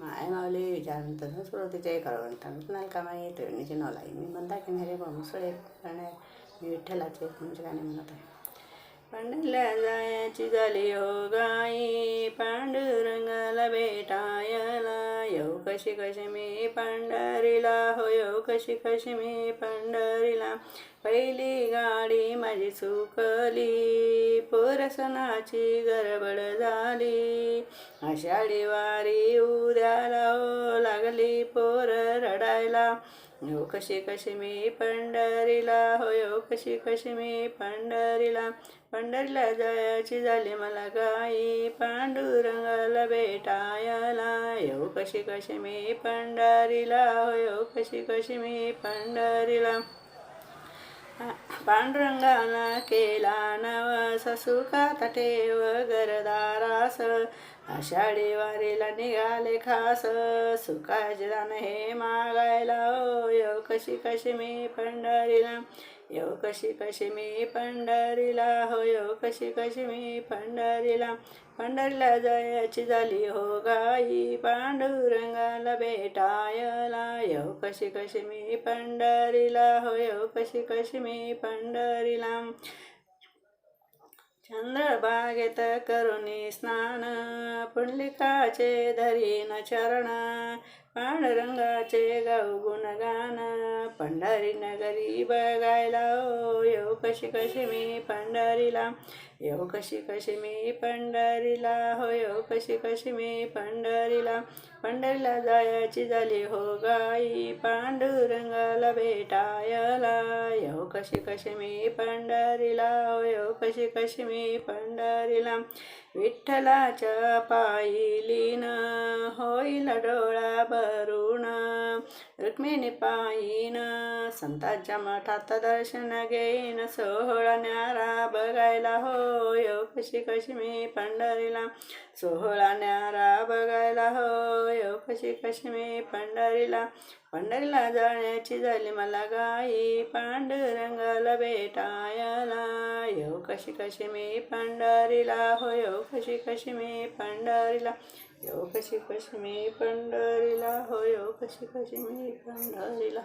माय माऊली विचारंत सुरुवातीचे करवंत नालकामाई ट्रेनीची नोलाई मी म्हणता मंदाकिनी रे मुसळे प्रणय मी विठ्ठलाचे म्हणजे गाणे म्हणत आहे पंढरल्या जायची झाली हो गाई कशी कशी मी पंढरीला होयो कशी कशी मी पंढरीला. पहिली गाडी माझी चुकली पोरसनाची गडबड झाली. आषाढी वारी उद्याला हो लागली पोर रडायला. हो कशी कशी मी पंढरीला होयो कशी कशी मी पंढरीला पंढरीला जायची झाली मला गाई. पांडुरंगाला भेटायला येऊ कशी कशी मी पंढरीला येऊ कशी कशी मी पंढरीला. पांडुरंगाला केला नवस सुखात ठेव गरदारास आषाढी वारीला निघाले खास सुखाचे दान हे मागायला हो, ओ यो कशी कशी मी पंढरीला. यो कशी कशी मी पंढरीला हो यो कशी कशी मी पंढरीला. पंढरीला जायची झाली हो गाई पांडुरंगाला भेटायला. यो कशी कशी मी पंढरीला हो यो कशी कशी मी पंढरीला. चंद्रबागेत करुणी स्नान पुंडलिकाचे धरीन चरण पांडुरंगाचे गाऊ गुणगान पंढरी नगरी बघायला ओ येऊ कशी कशी मी पंढरीला येऊ कशी कशी मी पंढरीला हो येऊ कशी कशी मी पंढरीला. पंढरीला जायची झाली हो गाई पांडुरंगाला भेटायला. येऊ कशी कशी मी पंढरीला ओ कशी कशी मी पंढरीला. विठ्ठलाच्या पायलीन होईल डोळा भरून. रुक्मिणी पायीन संतांच्या मठात दर्शन घेईन. सोहळा न्यारा बघायला होय कशी कशी मी पंढरीला. सोहळा न्यारा बघायला होय कशी कशी मी पंढरीला? पंढरीला जाण्याची झाली मला गाई पांडुरंगाला भेटायला. येऊ कशी कशी मी पंढरीला? हो येऊ कशी कशी मी पंढरीला. येऊ कशी कशी मी पंढरीला? हो येऊ कशी कशी मी पंढरीला.